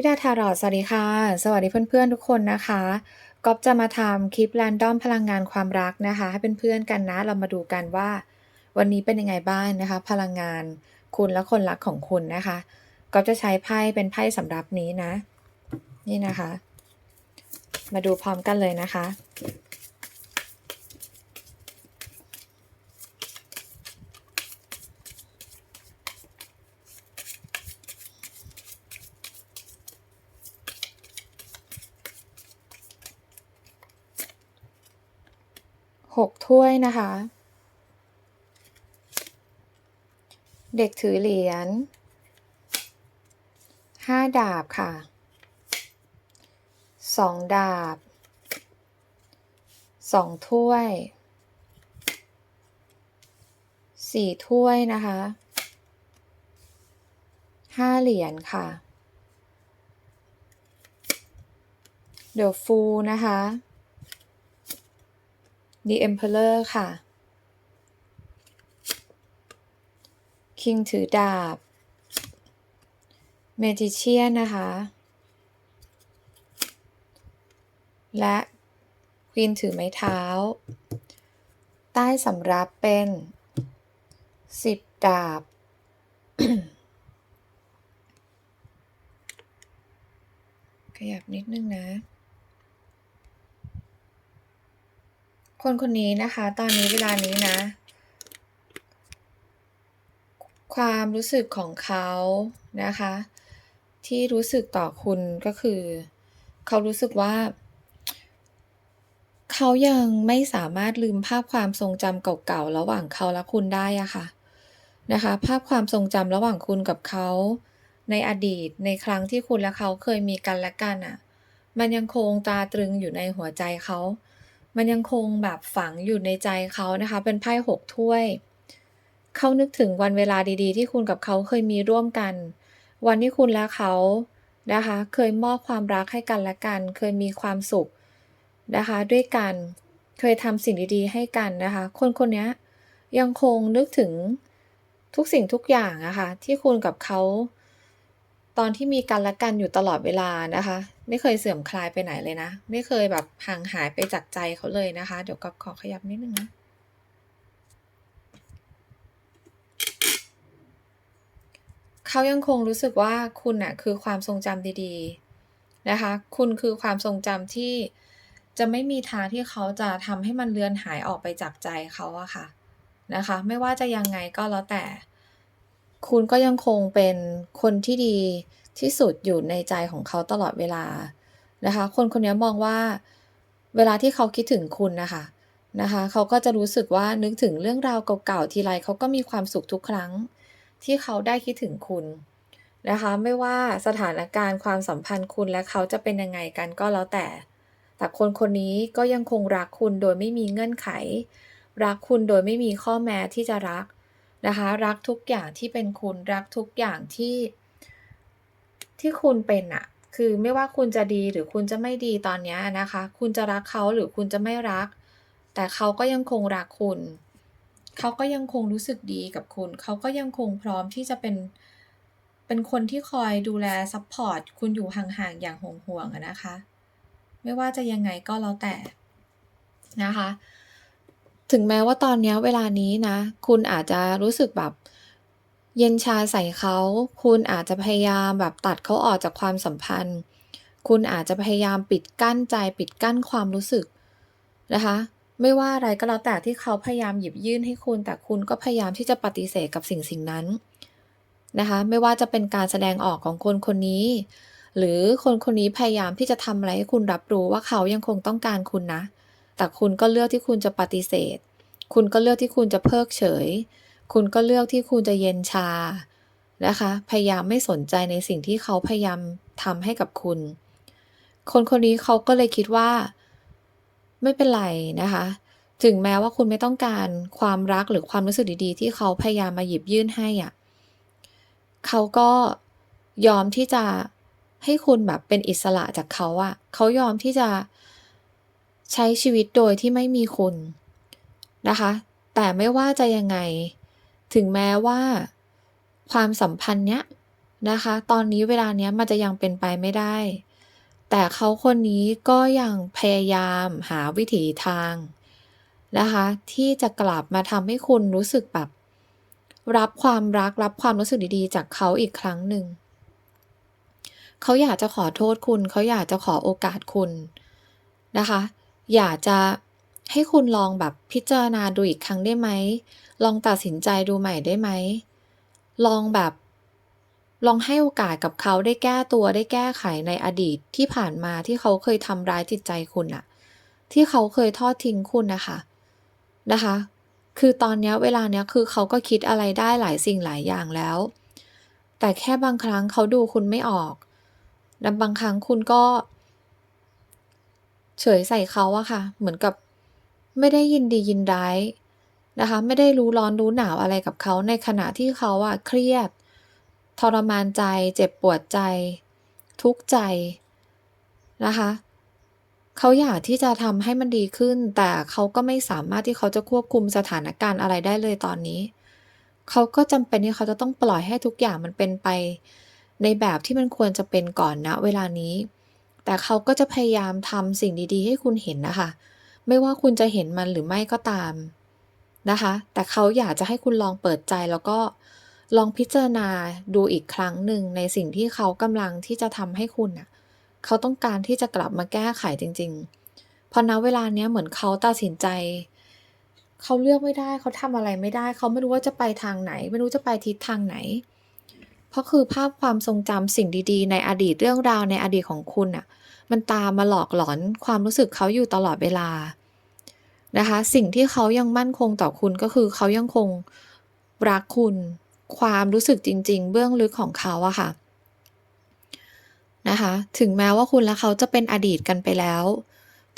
ลิดาทารอดสวัสดีค่ะ สวัสดีเพื่อนๆทุกคนนะคะก๊อฟจะมาทำคลิปแรนดอมพลังงานความรักนะคะ ให้เป็นเพื่อนกันนะ เรามาดูกันว่า วันนี้เป็นยังไงบ้างนะคะ พลังงานคุณและคนรักของคุณนะคะก๊อฟจะใช้ไพ่เป็นไพ่สำหรับนี้นะ นี่นะคะ มาดูพร้อมกันเลยนะคะ หกถ้วยนะคะ เด็กถือเหรียญห้าดาบค่ะสองดาบสองถ้วยสี่ถ้วยนะคะห้าเหรียญค่ะ เดอะฟูนะคะ The Emperor ค่ะ King ถือดาบ Magician นะคะ และ Queen ถือไม้เท้า ใต้สำรับเป็นสิบดาบ ขยับนิดนึงนะ คนคนนี้นะคะ ตอนนี้เวลานี้นะ ความรู้สึกของเขานะคะ ที่รู้สึกต่อคุณก็คือ เขารู้สึกว่า เขายังไม่สามารถลืมภาพความทรงจำเก่าๆระหว่างเขาและคุณได้อะค่ะนะคะ ภาพความทรงจำระหว่างคุณกับเขาในอดีตในครั้งที่คุณและเขาเคยมีกันและกันอะมันยังคงตาตรึงอยู่ในหัวใจเขา มันยังคงแบบฝังอยู่ในใจเขานะคะ เป็นไพ่หกถ้วย เขานึกถึงวันเวลาดีๆ ที่คุณกับเขาเคยมีร่วมกัน วันที่คุณและเขานะคะ เคยมอบความรักให้กันและกัน เคยมีความสุขนะคะ ด้วยกัน เคยทำสิ่งดีๆ ให้กันนะคะ คนคนนี้ยังคงนึกถึงทุกสิ่งทุกอย่างอะค่ะที่คุณกับเขา ตอนที่มีกันและกันอยู่ตลอดเวลานะคะ ไม่เคยเสื่อมคลายไปไหนเลยนะ ไม่เคยแบบห่างหายไปจากใจเขาเลยนะคะ เดี๋ยวก็ขอขยับนิดนึงนะเขายังคงรู้สึกว่าคุณน่ะคือความทรงจำดีๆนะคะ คุณคือความทรงจำที่จะไม่มีทางที่เขาจะทำให้มันเลือนหายออกไปจากใจเขาอะค่ะนะคะ ไม่ว่าจะยังไงก็แล้วแต่ คุณก็ยังคงเป็นคนที่ดีที่สุดอยู่ในใจของเขาตลอดเวลานะคะ คนคนนี้มองว่าเวลาที่เขาคิดถึงคุณนะคะนะคะ เขาก็จะรู้สึกว่านึกถึงเรื่องราวเก่าๆทีไรเขาก็มีความสุขทุกครั้ง ที่เขาได้คิดถึงคุณนะคะ ไม่ว่าสถานการณ์ความสัมพันธ์คุณและเขาจะเป็นยังไงกันก็แล้วแต่ แต่คนคนนี้ก็ยังคงรักคุณโดยไม่มีเงื่อนไข รักคุณโดยไม่มีข้อแม้ที่จะรัก นะคะ รักทุกอย่างที่เป็นคุณรักทุกอย่างที่ ที่คุณเป็นอะคือไม่ว่าคุณจะดีหรือคุณจะไม่ดีตอนนี้นะคะ คุณจะรักเขาหรือคุณจะไม่รัก แต่เขาก็ยังคงรักคุณ เขาก็ยังคงรู้สึกดีกับคุณ เขาก็ยังคงพร้อมที่จะเป็น เป็นคนที่คอยดูแลซัพพอร์ตคุณอยู่ห่างๆอย่างห่วงๆนะคะ ไม่ว่าจะยังไงก็แล้วแต่นะคะ ถึงแม้ว่าตอนนี้เวลานี้นะ คุณอาจจะรู้สึกแบบเย็นชาใส่เขา คุณอาจจะพยายามแบบตัดเขาออกจากความสัมพันธ์ คุณอาจจะพยายามปิดกั้นใจปิดกั้นความรู้สึกนะคะ ไม่ว่าอะไรก็แล้วแต่ที่เขาพยายามหยิบยื่นให้คุณ แต่คุณก็พยายามที่จะปฏิเสธกับสิ่งสิ่งนั้นนะคะ ไม่ว่าจะเป็นการแสดงออกของคนคนนี้ หรือคนคนนี้พยายามที่จะทำอะไรให้คุณรับรู้ว่าเขายังคงต้องการคุณนะ แต่คุณก็เลือกที่คุณจะปฏิเสธ คุณก็เลือกที่คุณจะเพิกเฉย คุณก็เลือกที่คุณจะเย็นชา นะคะ พยายามไม่สนใจในสิ่งที่เขาพยายามทำให้กับคุณ คนคนนี้เขาก็เลยคิดว่า ไม่เป็นไรนะคะ ถึงแม้ว่าคุณไม่ต้องการความรักหรือความรู้สึกดีๆ ที่เขาพยายามมาหยิบยื่นให้อะเขาก็ยอมที่จะให้คุณแบบเป็นอิสระจากเขาอะเขายอมที่จะ ใช้ชีวิตโดยที่ไม่มีคุณนะคะ แต่ไม่ว่าจะยังไง ถึงแม้ว่า ความสัมพันธ์เนี้ยนะคะ ตอนนี้เวลาเนี้ยมันจะยังเป็นไปไม่ได้ แต่เขาคนนี้ก็ยังพยายามหาวิถีทางนะคะ ที่จะกลับมาทำให้คุณรู้สึกแบบรับความรักรับความรู้สึกดีๆ จากเขาอีกครั้งหนึ่ง เขาอยากจะขอโทษคุณ เขาอยากจะขอโอกาสคุณนะคะ อยากจะให้คุณลองแบบพิจารณาดูอีกครั้งได้ไหม ลองตัดสินใจดูใหม่ได้ไหม ลองแบบ ลองให้โอกาสกับเขาได้แก้ตัวได้แก้ไขในอดีตที่ผ่านมาที่เขาเคยทำร้ายจิตใจคุณน่ะที่เขาเคยทอดทิ้งคุณนะคะ นะคะ คือตอนนี้เวลาเนี้ยคือเขาก็คิดอะไรได้หลายสิ่งหลายอย่างแล้ว แต่แค่บางครั้งเขาดูคุณไม่ออกและบางครั้งคุณก็ เฉยใส่เขาอะค่ะ เหมือนกับไม่ได้ยินดียินร้ายนะคะ ไม่ได้รู้ร้อนรู้หนาวอะไรกับเขาในขณะที่เขาอะเครียด ทรมานใจ เจ็บปวดใจ ทุกข์ใจนะคะเขาอยากที่จะทำให้มันดีขึ้น แต่เขาก็ไม่สามารถที่เขาจะควบคุมสถานการณ์อะไรได้เลยตอนนี้ เขาก็จำเป็นที่เขาจะต้องปล่อยให้ทุกอย่างมันเป็นไป ในแบบที่มันควรจะเป็นก่อนณเวลานี้ แต่เขาก็จะพยายามทำสิ่งดีๆ ให้คุณเห็นนะคะ ไม่ว่าคุณจะเห็นมันหรือไม่ก็ตามนะคะ แต่เขาอยากจะให้คุณลองเปิดใจแล้วก็ลองพิจารณาดูอีกครั้งหนึ่งในสิ่งที่เขากำลังที่จะทำให้คุณน่ะเขาต้องการที่จะกลับมาแก้ไขจริง ๆ เพราะณเวลาเนี้ยเหมือนเขาตัดสินใจ เขาเลือกไม่ได้เขาทำอะไรไม่ได้ เขาไม่รู้ว่าจะไปทางไหน ไม่รู้จะไปทิศทางไหน เพราะคือภาพความทรงจำสิ่งดีๆ ในอดีตเรื่องราวในอดีตของคุณน่ะ มันตามมาหลอกหลอนความรู้สึกเขาอยู่ตลอดเวลานะคะ สิ่งที่เขายังมั่นคงต่อคุณก็คือเขายังคงรักคุณ ความรู้สึกจริง ๆ เบื้องลึกของเขาอะค่ะนะคะ ถึงแม้ว่าคุณและเขาจะเป็นอดีตกันไปแล้ว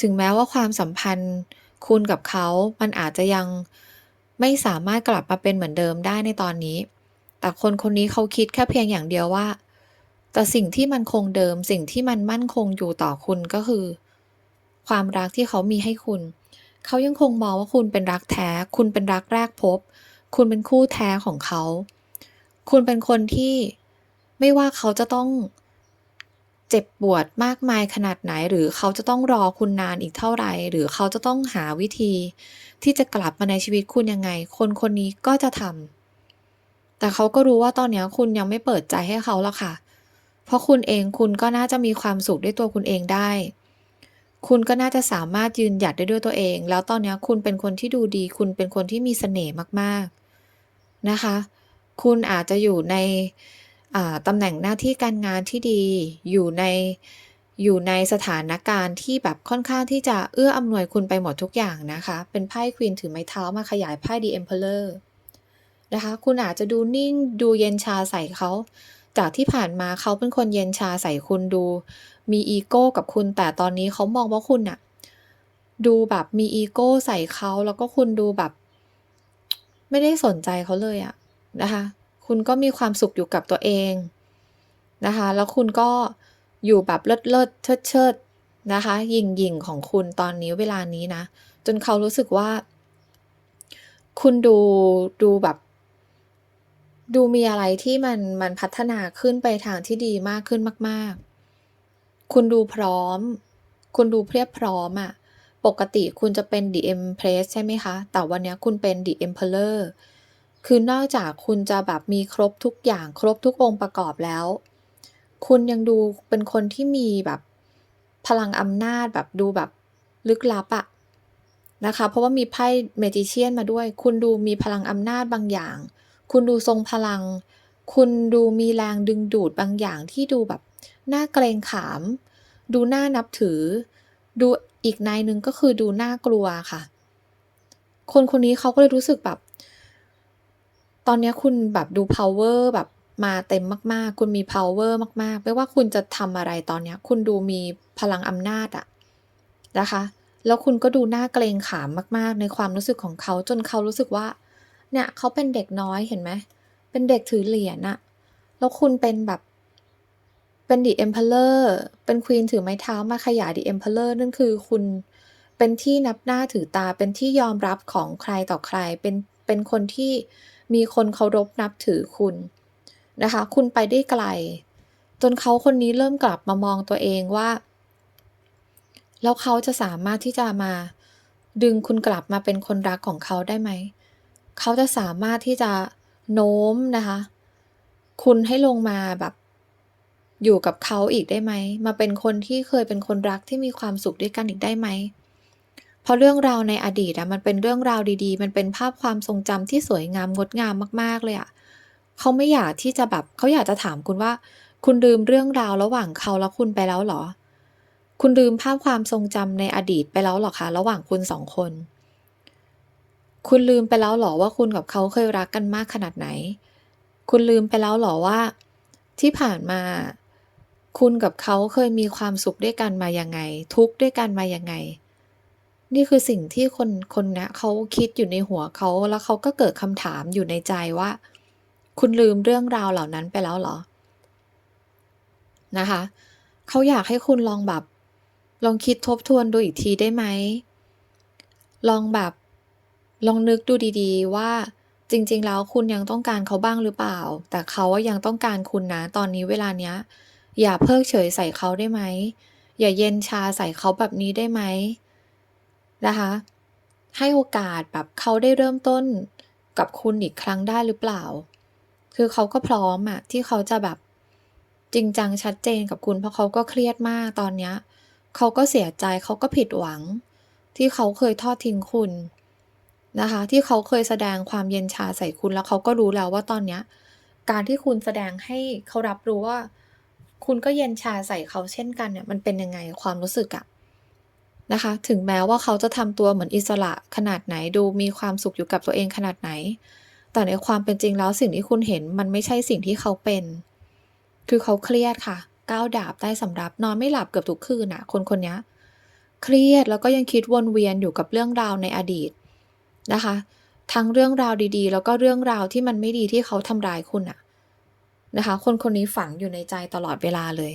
ถึงแม้ว่าความสัมพันธ์คุณกับเขา มันอาจจะยังไม่สามารถกลับมาเป็นเหมือนเดิมได้ในตอนนี้ แต่คนคนนี้เขาคิดแค่เพียงอย่างเดียวว่า แต่สิ่งที่มันคงเดิมสิ่งที่มันมั่นคงอยู่ต่อคุณก็คือ ความรักที่เขามีให้คุณ เขายังคงมองว่าคุณเป็นรักแท้ คุณเป็นรักแรกพบ คุณเป็นคู่แท้ของเขา คุณเป็นคนที่ไม่ว่าเขาจะต้องเจ็บปวดมากมายขนาดไหน หรือเขาจะต้องรอคุณนานอีกเท่าไรหรือเขาจะต้องหาวิธี ที่จะกลับมาในชีวิตคุณยังไง คนคนนี้ก็จะทำแต่เขาก็รู้ว่าตอนนี้คุณยังไม่เปิดใจให้เขาหรอกค่ะเพราะคุณเองคุณก็น่าจะมีความสุขด้วยตัวคุณเองได้ คุณก็น่าจะสามารถยืนหยัดได้ด้วยตัวเอง แล้วตอนนี้คุณเป็นคนที่ดูดี คุณเป็นคนที่มีเสน่ห์มากๆนะคะ คุณอาจจะอยู่ในตำแหน่งหน้าที่การงานที่ดี อยู่ในอยู่ในสถานการณ์ที่แบบค่อนข้างที่จะเอื้ออำนวยคุณไปหมดทุกอย่างนะคะ เป็นไพ่ Queen ถือไม้เท้ามาขยายไพ่ The Emperor นะคะ คุณอาจจะดูนิ่งดูเย็นชาใส่เขา จากที่ผ่านมาเขาเป็นคนเย็นชาใส่คุณดู มีอีโก้กับคุณ แต่ตอนนี้เขามองว่าคุณน่ะดูแบบมีอีโก้ใส่เขาแล้วก็คุณดูแบบ ไม่ได้สนใจเขาเลยอะนะคะ คุณก็มีความสุขอยู่กับตัวเองนะคะ แล้วคุณก็อยู่แบบเลิศๆเชิดๆนะคะหยิ่งของคุณตอนนี้เวลานี้นะ จนเขารู้สึกว่า คุณดูดูแบบ ดูมีอะไรที่มันมันพัฒนาขึ้นไปทางที่ดีมากขึ้นมาก ๆ คุณดูพร้อม คุณดูเพรียบพร้อมอะปกติคุณจะเป็น The Empress ใช่ไหมคะ แต่วันนี้คุณเป็น The Emperor คือนอกจากคุณจะแบบมีครบทุกอย่างครบทุกองค์ประกอบแล้ว คุณยังดูเป็นคนที่มีแบบพลังอำนาจแบบดูแบบลึกลับอะนะคะ เพราะว่ามีไพ่ Magician มาด้วย คุณดูมีพลังอำนาจบางอย่าง คุณดูทรงพลัง คุณดูมีแรงดึงดูดบางอย่างที่ดูแบบน่าเกรงขาม ดูน่านับถือ ดูอีกนัยหนึ่งก็คือดูน่ากลัวค่ะ คนคนนี้เขาก็เลยรู้สึกแบบ ตอนนี้คุณแบบดูเพาว์เวอร์แบบมาเต็มมาก ๆ คุณมีเพาว์เวอร์มาก ๆ ไม่ว่าคุณจะทำอะไรตอนนี้คุณดูมีพลังอำนาจอะนะคะ แล้วคุณก็ดูน่าเกรงขามมาก ๆ ในความรู้สึกของเขาจนเขารู้สึกว่า เนี่ยเขาเป็นเด็กน้อยเห็นไหม เป็นเด็กถือเหรียญนะแล้วคุณเป็นแบบเป็น The Emperor เป็น Queen ถือไม้เท้ามาขยาย The Emperor นั่นคือคุณเป็นที่นับหน้าถือตาเป็นที่ยอมรับของใครต่อใคร เป็นเป็นคนที่มีคนเคารพนับถือคุณนะคะ คุณไปได้ไกล จนเขาคนนี้เริ่มกลับมามองตัวเองว่า แล้วเขาจะสามารถที่จะมาดึงคุณกลับมาเป็นคนรักของเขาได้ไหม เขาจะสามารถที่จะโน้มนะคะ คุณให้ลงมาแบบอยู่กับเขาอีกได้ไหม มาเป็นคนที่เคยเป็นคนรักที่มีความสุขด้วยกันอีกได้ไหม เพราะเรื่องราวในอดีตอะมันเป็นเรื่องราวดีๆ มันเป็นภาพความทรงจำที่สวยงามงดงามมาก ๆ เลยอะเขาไม่อยากที่จะแบบเขาอยากจะถามคุณว่า คุณลืมเรื่องราวระหว่างเขาและคุณไปแล้วเหรอ คุณลืมภาพความทรงจำในอดีตไปแล้วหรอคะ ระหว่างคุณสองคน คุณลืมไปแล้วเหรอว่าคุณกับเขาเคยรักกันมากขนาดไหน คุณลืมไปแล้วเหรอว่า ที่ผ่านมา คุณกับเขาเคยมีความสุขด้วยกันมายังไง ทุกข์ด้วยกันมายังไง นี่คือสิ่งที่คนคนนี้เขาคิดอยู่ในหัวเขาแล้วเขาก็เกิดคำถามอยู่ในใจว่า คุณลืมเรื่องราวเหล่านั้นไปแล้วเหรอ นะคะเขาอยากให้คุณลองแบบ ลองคิดทบทวนดูอีกทีได้ไหมลองแบบ ลองนึกดูดีๆ ว่าจริง ๆ แล้วคุณยังต้องการเขาบ้างหรือเปล่า แต่เขาอะยังต้องการคุณนะ ตอนนี้เวลาเนี้ย อย่าเพิกเฉยใส่เขาได้ไหม อย่าเย็นชาใส่เขาแบบนี้ได้ไหมนะคะ ให้โอกาสแบบเขาได้เริ่มต้นกับคุณอีกครั้งได้หรือเปล่า คือเขาก็พร้อมอะที่เขาจะแบบจริงจังชัดเจนกับคุณเพราะเขาก็เครียดมากตอนเนี้ยเขาก็เสียใจเขาก็ผิดหวัง ที่เขาเคยทอดทิ้งคุณ นะคะ ที่เขาเคยแสดงความเย็นชาใส่คุณแล้วเขาก็รู้แล้วว่าตอนเนี้ยการที่คุณแสดงให้เขารับรู้ว่า คุณก็เย็นชาใส่เขาเช่นกันเนี่ยมันเป็นยังไงความรู้สึกอะนะคะ ถึงแม้ว่าเขาจะทำตัวเหมือนอิสระขนาดไหนดูมีความสุขอยู่กับตัวเองขนาดไหน แต่ในความเป็นจริงแล้วสิ่งที่คุณเห็นมันไม่ใช่สิ่งที่เขาเป็น คือเขาเครียดค่ะก้าวดาบใต้สำรับนอนไม่หลับเกือบทุกคืนน่ะคนคนนี้เครียดแล้วก็ยังคิดวนเวียนอยู่กับเรื่องราวในอดีต นะคะ ทั้งเรื่องราวดีๆ แล้วก็เรื่องราวที่มันไม่ดีที่เขาทำร้ายคุณน่ะนะคะ คนคนนี้ฝังอยู่ในใจตลอดเวลาเลย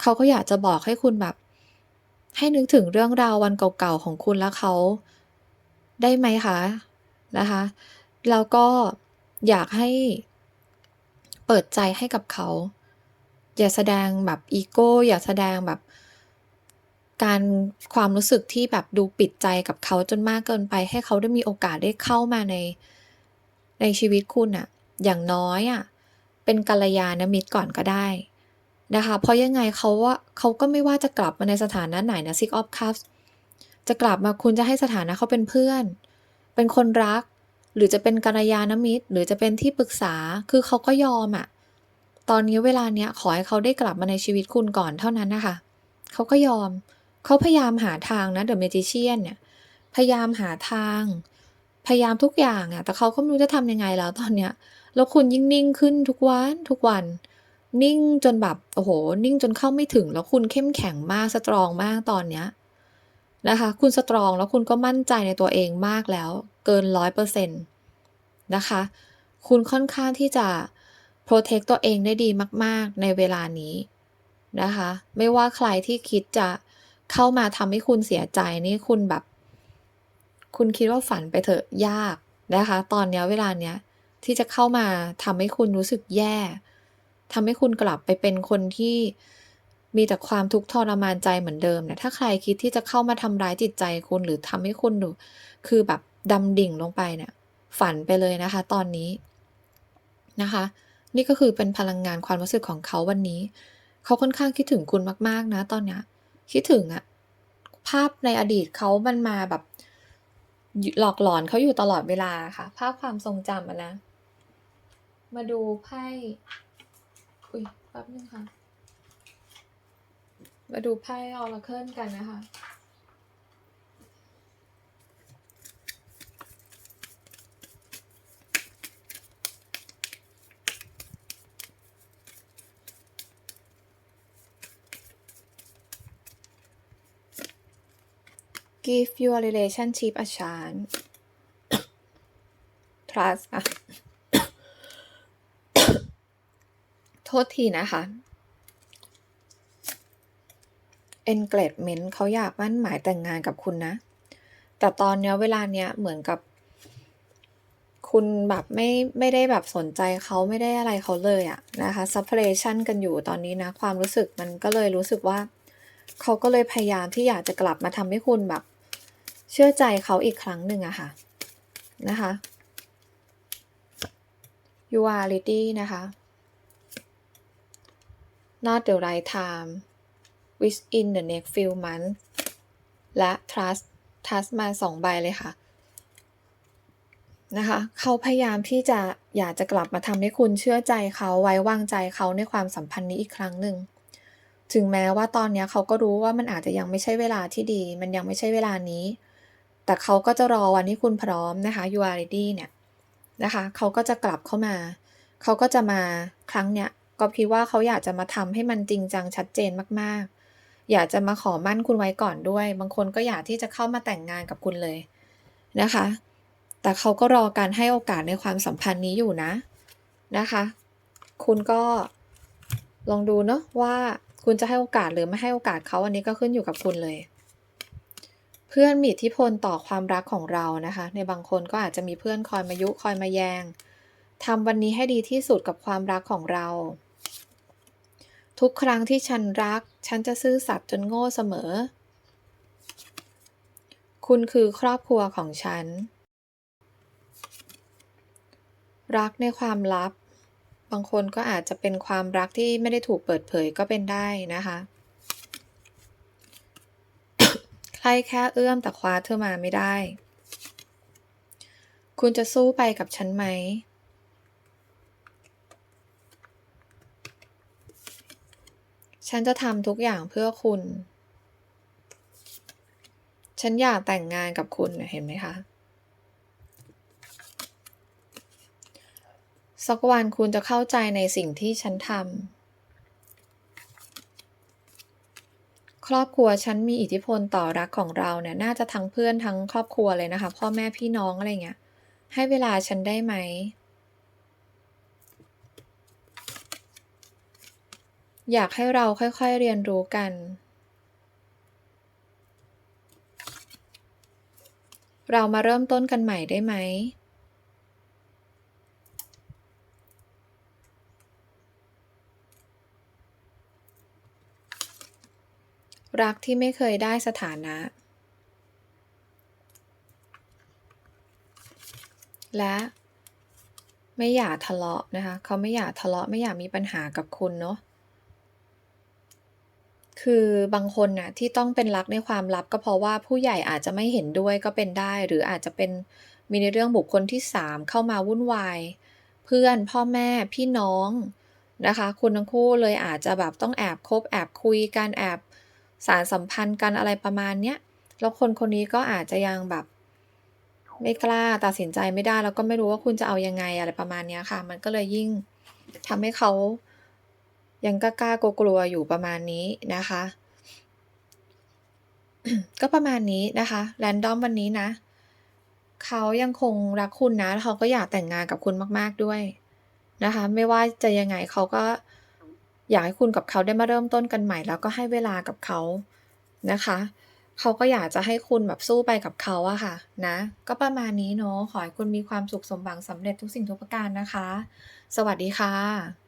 เขาก็อยากจะบอกให้คุณแบบ ให้นึกถึงเรื่องราววันเก่าๆของคุณและเขาได้ไหมคะนะคะ แล้วก็อยากให้เปิดใจให้กับเขา อย่าแสดงแบบอีโกอย่าแสดงแบบ การ ความรู้สึกที่แบบดูปิดใจกับเขาจนมากเกินไป ให้เขาได้มีโอกาสได้เข้ามาใน ในชีวิตคุณน่ะอย่างน้อยอะเป็นกัลยาณมิตรก่อนก็ได้นะคะ เพราะยังไงเขาว่าเขาก็ไม่ว่าจะกลับมาในสถานะไหนนะ Six of Cups จะกลับมาคุณจะให้สถานะเขาเป็นเพื่อน เป็นคนรัก หรือจะเป็นกัลยาณมิตร หรือจะเป็นที่ปรึกษาคือเขาก็ยอมอะตอนนี้เวลาเนี้ยขอให้เขาได้กลับมาในชีวิตคุณก่อนเท่านั้นนะคะเขาก็ยอม เขาพยายามหาทางนะ The Magician เนี่ย พยายามหาทาง พยายามทุกอย่างอะแต่เขาก็ไม่รู้จะทำยังไงแล้วตอนเนี้ย แล้วคุณยิ่งนิ่งขึ้นทุกวันทุกวัน นิ่งจนแบบโอ้โฮนิ่งจนเข้าไม่ถึง แล้วคุณเข้มแข็งมากสตรองมากตอนเนี้ยนะคะ คุณสตรองแล้วคุณก็มั่นใจในตัวเองมากแล้ว เกิน100%นตนะคะ คุณค่อนข้างที่จะโพรเทกต์ตัวเองได้ดีมาก ๆ ในเวลานี้นะคะ ไม่ว่าใครที่คิดจะ เข้ามาทำให้คุณเสียใจนี่คุณแบบ คุณคิดว่าฝันไปเถอะยากนะคะ ตอนเนี้ยเวลาเนี้ยที่จะเข้ามาทำให้คุณรู้สึกแย่ทำให้คุณกลับไปเป็นคนที่มีแต่ความทุกข์ทรมานใจเหมือนเดิมเนี่ยถ้าใครคิดที่จะเข้ามาทำร้ายจิตใจคุณหรือทำให้คุณดูคือแบบดำดิ่งลงไปเนี่ย ฝันไปเลยนะคะ ตอนนี้นะคะ นี่ก็คือเป็นพลังงานความรู้สึกของเขาวันนี้ เขาค่อนข้างคิดถึงคุณมาก ๆ นะตอนเนี้ย คิดถึงอะภาพในอดีตเขามันมาแบบ หลอกหลอนเขาอยู่ตลอดเวลาค่ะ ภาพความทรงจำอะนะ มาดูไพ่อุ๊ยแป๊บหนึ่งค่ะ มาดูไพ่ออร์เคิลกันนะคะ Give your relationship a chance Trust อะโทษทีนะคะ Engagement เขาอยากมั่นหมายแต่งงานกับคุณนะ แต่ตอนเนี้ยเวลาเนี้ยเหมือนกับ คุณแบบไม่ไม่ได้แบบสนใจเขาไม่ได้อะไรเขาเลยอะนะคะ separation กันอยู่ตอนนี้นะ ความรู้สึกมันก็เลยรู้สึกว่า เขาก็เลยพยายามที่อยากจะกลับมาทำให้คุณแบบ เชื่อใจเขาอีกครั้งหนึ่งอะค่ะนะคะ you are ready นะคะ not the right time within the next few months และ trust trust มา2ใบเลยค่ะนะคะเขาพยายามที่จะอยากจะกลับมาทำให้คุณเชื่อใจเขาไว้วางใจเขาในความสัมพันธ์นี้อีกครั้งหนึ่ง ถึงแม้ว่าตอนนี้เขาก็รู้ว่ามันอาจจะยังไม่ใช่เวลาที่ดี มันยังไม่ใช่เวลานี้ แต่เขาก็จะรอวันที่คุณพร้อมนะคะ you are ready เนี่ยนะคะ เขาก็จะกลับเข้ามา เขาก็จะมาครั้งเนี้ยก็คิดว่าเขาอยากจะมาทำให้มันจริงจังชัดเจนมากๆ อยากจะมาขอมั่นคุณไว้ก่อนด้วย บางคนก็อยากที่จะเข้ามาแต่งงานกับคุณเลยนะคะ แต่เขาก็รอการให้โอกาสในความสัมพันธ์นี้อยู่นะนะคะ คุณก็ลองดูเนาะว่าคุณจะให้โอกาสหรือไม่ให้โอกาสเขาอันนี้ก็ขึ้นอยู่กับคุณเลย พื่อนมีอิทธิพลต่อความรักของเรานะคะ ในบางคนก็อาจจะมีเพื่อนคอยมายุคอยมาแยงทำวันนี้ให้ดีที่สุดกับความรักของเรา ทุกครั้งที่ฉันรัก ฉันจะซื่อสัตย์จนโง่เสมอ คุณคือครอบครัวของฉัน รักในความลับ บางคนก็อาจจะเป็นความรักที่ไม่ได้ถูกเปิดเผยก็เป็นได้นะคะ ใครแค่เอื้อมแต่คว้าเธอมาไม่ได้ คุณจะสู้ไปกับฉันไหม ฉันจะทำทุกอย่างเพื่อคุณ ฉันอยากแต่งงานกับคุณเห็นไหมคะสักวันคุณจะเข้าใจในสิ่งที่ฉันทำ ครอบครัวฉันมีอิทธิพลต่อรักของเราเนี่ยน่าจะทั้งเพื่อนทั้งครอบครัวเลยนะคะ พ่อแม่พี่น้องอะไรเงี้ย ให้เวลาฉันได้ไหม อยากให้เราค่อยๆเรียนรู้กัน เรามาเริ่มต้นกันใหม่ได้ไหม รักที่ไม่เคยได้สถานะ และไม่อยากทะเลาะนะคะเขาไม่อยากทะเลาะไม่อยากมีปัญหากับคุณเนาะคือบางคนน่ะที่ต้องเป็นรักในความลับก็เพราะว่าผู้ใหญ่อาจจะไม่เห็นด้วยก็เป็นได้ หรืออาจจะเป็นมีในเรื่องบุคคลที่ 3 เข้ามาวุ่นวาย เพื่อนพ่อแม่พี่น้องนะคะ คุณทั้งคู่เลยอาจจะแบบต้องแอบคบแอบคุยกันแอบ สานสัมพันธ์กันอะไรประมาณเนี้ยแล้วคนคนนี้ก็อาจจะยังแบบ ไม่กล้าตัดสินใจไม่ได้แล้วก็ไม่รู้ว่าคุณจะเอายังไงอะไรประมาณเนี้ยค่ะ มันก็เลยยิ่งทำให้เขายังกล้าๆกลัวๆอยู่ประมาณนี้นะคะ ก็ประมาณนี้นะคะแรนดอมวันนี้นะเขายังคงรักคุณนะแล้วเขาก็อยากแต่งงานกับคุณมาก ๆด้วยนะคะ ไม่ว่าจะยังไงเขาก็ อยากให้คุณกับเขาได้มาเริ่มต้นกันใหม่ แล้วก็ให้เวลากับเขานะคะ เขาก็อยากจะให้คุณแบบสู้ไปกับเขาอะค่ะนะ ก็ประมาณนี้เนาะขอให้คุณมีความสุขสมหวังสำเร็จทุกสิ่งทุกประการนะคะ สวัสดีค่ะ